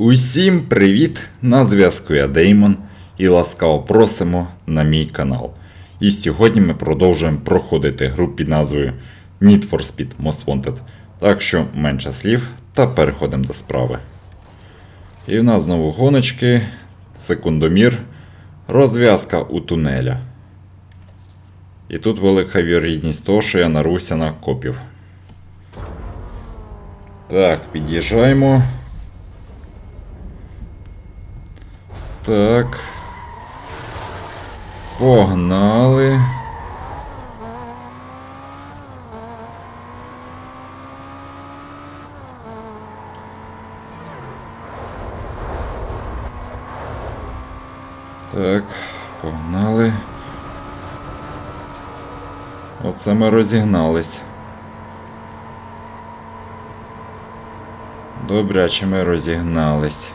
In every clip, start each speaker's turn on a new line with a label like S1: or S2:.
S1: Усім привіт! На зв'язку я Деймон і ласкаво просимо на мій канал. І сьогодні ми продовжуємо проходити гру під назвою Need for Speed Most Wanted. Так що менше слів та переходимо до справи. І в нас знову гоночки, секундомір, розв'язка у тунеля. І тут велика вірогідність того, що я наруся на копів. Так, під'їжджаємо. Так. Погнали. Так, погнали. Оце ми розігнались. Добряче ми розігнались.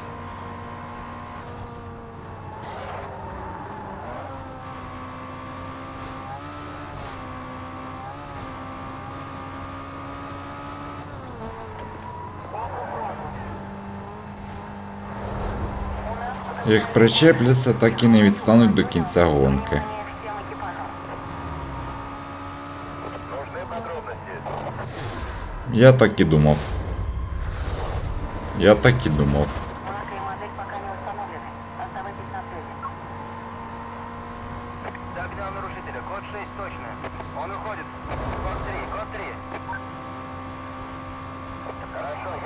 S1: Як причепляться, так і не відстануть до кінця гонки. Я так і думав. Я так і думав.
S2: Марка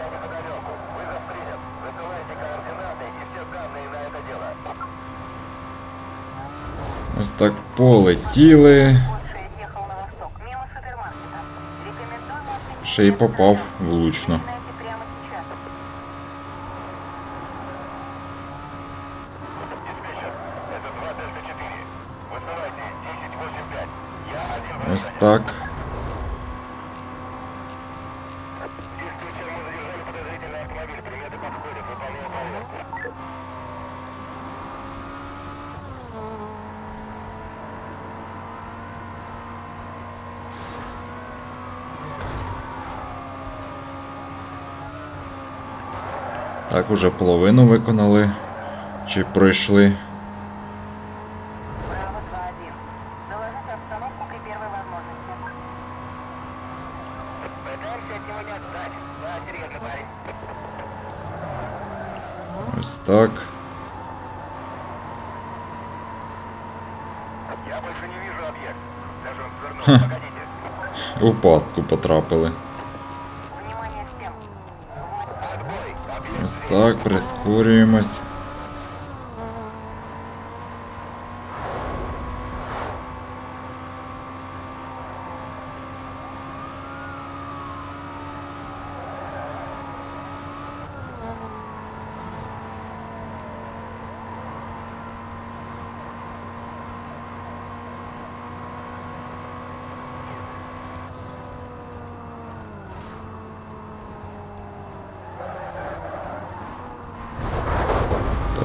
S1: Ось так полетіли.
S2: Код 6 ехал на восток, мимо супермаркета. Рекомендуем отменить
S1: Ще й попав влучно.
S2: Ось прямо
S1: Так, уже половину виконали. Чи пройшли?
S2: Браво 2-1. Доложите обстановку при первой возможности. Пытаемся не отстать. Да, серьезно, парень.
S1: Ось так.
S2: Я больше не вижу объект. Даже он свернул. Погодите.
S1: У пастку потрапили. Так, прискорюємось.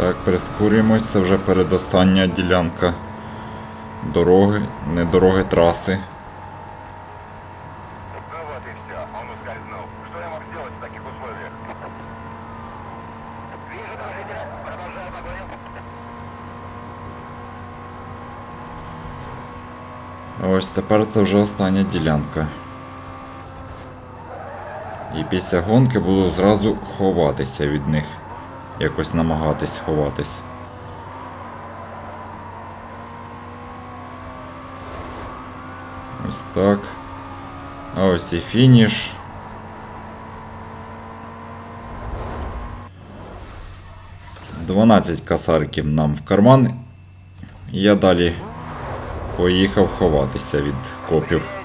S1: Так, прискорюємось, це вже передостання ділянка дороги, не дороги траси. Ось тепер це вже остання ділянка. І після гонки буду зразу ховатися від них. Якось намагатись ховатись. Ось так. А ось і фініш. Дванадцять касарків нам в карман. Я далі поїхав ховатися від копів.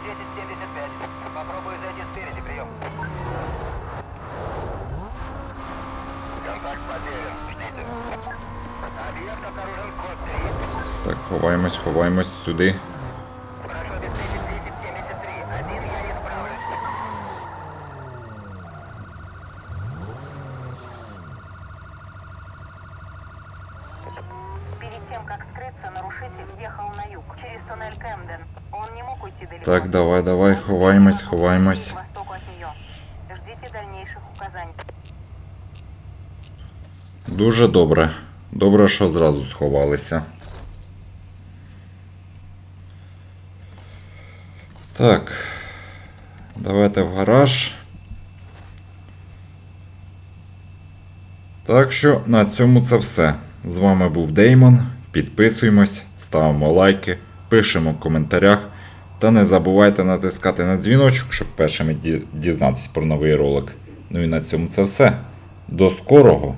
S2: Не мог уйти далеко.
S1: Так, давай, давай, ховаємось, ховаємось. Дуже добре. Добре, що зразу сховалися. Так. Давайте в гараж. Так що на цьому це все. З вами був Деймон. Підписуємось, ставимо лайки, пишемо в коментарях. Та не забувайте натискати на дзвіночок, щоб першими ді- дізнатись про новий ролик. Ну і на цьому це все. До скорого!